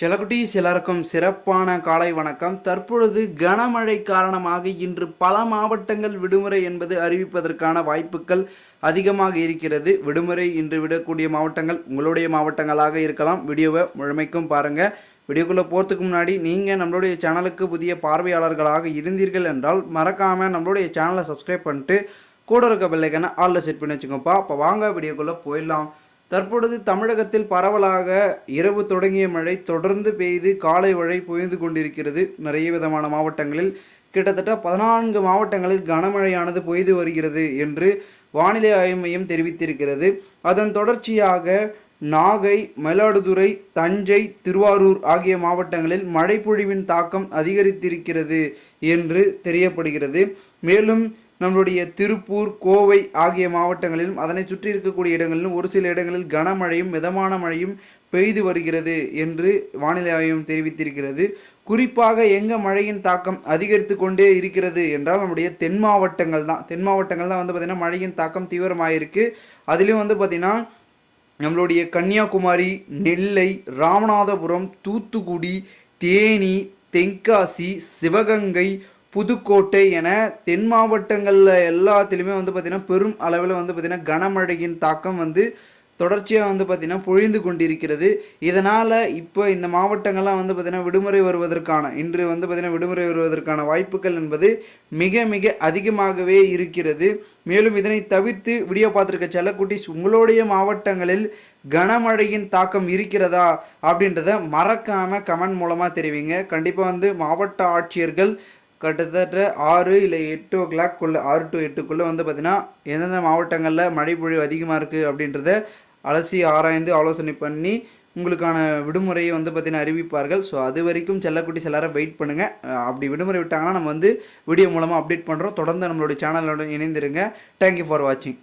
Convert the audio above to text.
செலகுட்டீஸ் எல்லாருக்கும் சிறப்பான காலை வணக்கம். தற்பொழுது கனமழை காரணமாக இன்று பல மாவட்டங்கள் விடுமுறை என்பது அறிவிப்பதற்கான வாய்ப்புகள் அதிகமாக இருக்கிறது. விடுமுறை இன்று விடக்கூடிய மாவட்டங்கள் உங்களுடைய மாவட்டங்களாக இருக்கலாம். வீடியோவை முழுமைக்கும் பாருங்கள் வீடியோக்குள்ளே போகிறதுக்கு முன்னாடி நீங்கள் நம்மளுடைய சேனலுக்கு புதிய பார்வையாளர்களாக இருந்தீர்கள் என்றால் மறக்காமல் நம்மளுடைய சேனலை சப்ஸ்கிரைப் பண்ணிட்டு கூட இருக்க பிள்ளைக்கான ஆளில் செட் பண்ணி வச்சுக்கோப்பா. அப்போ வாங்க வீடியோக்குள்ளே போயிடலாம். தற்பொழுது தமிழகத்தில் பரவலாக இரவு தொடங்கிய மழை தொடர்ந்து பெய்து காலை மழை பொய்ந்து கொண்டிருக்கிறது. நிறைய விதமான மாவட்டங்களில் கிட்டத்தட்ட பதினான்கு மாவட்டங்களில் கனமழையானது பொய்து வருகிறது என்று வானிலை ஆய்வு மையம் தெரிவித்திருக்கிறது. அதன் தொடர்ச்சியாக நாகை மயிலாடுதுறை தஞ்சை திருவாரூர் ஆகிய மாவட்டங்களில் மழைப்பொழிவின் தாக்கம் அதிகரித்திருக்கிறது என்று தெரியப்படுகிறது. மேலும் நம்மளுடைய திருப்பூர் கோவை ஆகிய மாவட்டங்களிலும் அதனை சுற்றி இருக்கக்கூடிய இடங்களிலும் ஒரு சில இடங்களில் கனமழையும் மிதமான மழையும் பெய்து வருகிறது என்று வானிலை ஆய்வு தெரிவித்திருக்கிறது. குறிப்பாக எங்க மழையின் தாக்கம் அதிகரித்து கொண்டே இருக்கிறது என்றால் நம்முடைய தென் மாவட்டங்கள் தான். தென் மாவட்டங்கள் தான் வந்து பார்த்திங்கன்னா மழையின் தாக்கம் தீவிரமாயிருக்கு. அதுலேயும் வந்து பார்த்திங்கன்னா நம்மளுடைய கன்னியாகுமரி நெல்லை ராமநாதபுரம் தூத்துக்குடி தேனி தென்காசி சிவகங்கை புதுக்கோட்டை என தென் மாவட்டங்களில் எல்லாத்துலேயுமே வந்து பார்த்திங்கன்னா பெரும் அளவில் வந்து பார்த்திங்கன்னா கனமழையின் தாக்கம் வந்து தொடர்ச்சியாக வந்து பார்த்திங்கன்னா பொழிந்து கொண்டிருக்கிறது. இதனால் இப்போ இந்த மாவட்டங்கள்லாம் வந்து பார்த்திங்கன்னா விடுமுறை வருவதற்கான இன்று வந்து பார்த்திங்கன்னா விடுமுறை வருவதற்கான வாய்ப்புகள் என்பது மிக மிக அதிகமாகவே இருக்கிறது. மேலும் இதனை தவிர்த்து வீடியோ பார்த்துருக்க செல்லக்குட்டிஸ் உங்களுடைய மாவட்டங்களில் கனமழையின் தாக்கம் இருக்கிறதா அப்படின்றத மறக்காமல் கமெண்ட் மூலமாக தெரிவிங்க. கண்டிப்பாக வந்து மாவட்ட ஆட்சியர்கள் கிட்டத்தட்ட ஆறு இல்லை எட்டு ஓ கிளாக்குள்ளே ஆறு டு எட்டுக்குள்ளே வந்து பார்த்திங்கன்னா எந்தெந்த மாவட்டங்களில் மழை பொழிவு அதிகமாக இருக்குது அப்படின்றத அலசி ஆராய்ந்து ஆலோசனை பண்ணி உங்களுக்கான விடுமுறையை வந்து பார்த்திங்கன்னா அறிவிப்பார்கள். ஸோ அது வரைக்கும் செல்லக்குட்டி எல்லாரும் வெயிட் பண்ணுங்கள் அப்படி விடுமுறை விட்டாங்கன்னா நம்ம வந்து வீடியோ மூலமாக அப்டேட் பண்ணுறோம் தொடர்ந்து நம்மளுடைய சேனலோட இணைந்திருங்க. தேங்க்யூ ஃபார் வாட்சிங்